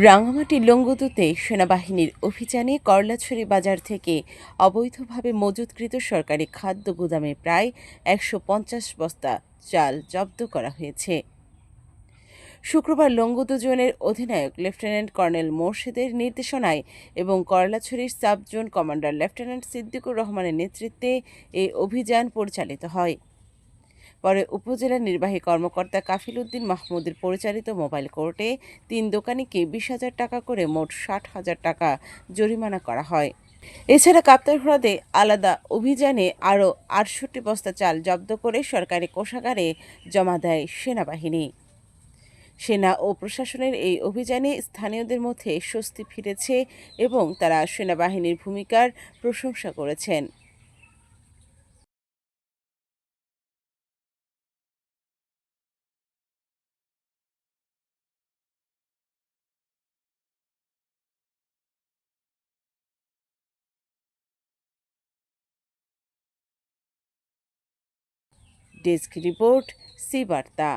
রাঙামাটি লঙ্গদুতে সেনাবাহিনীর অভিযানে করলাছড়ি বাজার থেকে অবৈধভাবে মজুতকৃত সরকারি খাদ্য গুদামে প্রায় একশো পঞ্চাশ বস্তা চাল জব্দ করা হয়েছে। শুক্রবার লঙ্গদু জোনের অধিনায়ক লেফটেন্যান্ট কর্নেল মোর্শেদের নির্দেশনায় এবং করলাছড়ির sub zone commander lieutenant Siddiqur রহমানের নেতৃত্বে এই অভিযান পরিচালিত হয়। পরে উপজেলা নির্বাহী কর্মকর্তা কাফিল উদ্দিন মাহমুদের পরিচালিত মোবাইল কোর্টে তিন দোকানিকে বিশ হাজার টাকা করে মোট ষাট হাজার টাকা জরিমানা করা হয়। এছাড়া কাপ্তার হ্রদে আলাদা অভিযানে আরও আটষট্টি বস্তা চাল জব্দ করে সরকারি কোষাগারে জমা দেয় সেনাবাহিনী। সেনা ও প্রশাসনের এই অভিযানে স্থানীয়দের মধ্যে স্বস্তি ফিরেছে এবং তারা সেনাবাহিনীর ভূমিকার প্রশংসা করেছেন। ডেস্ক রিপোর্ট সি বার্তা।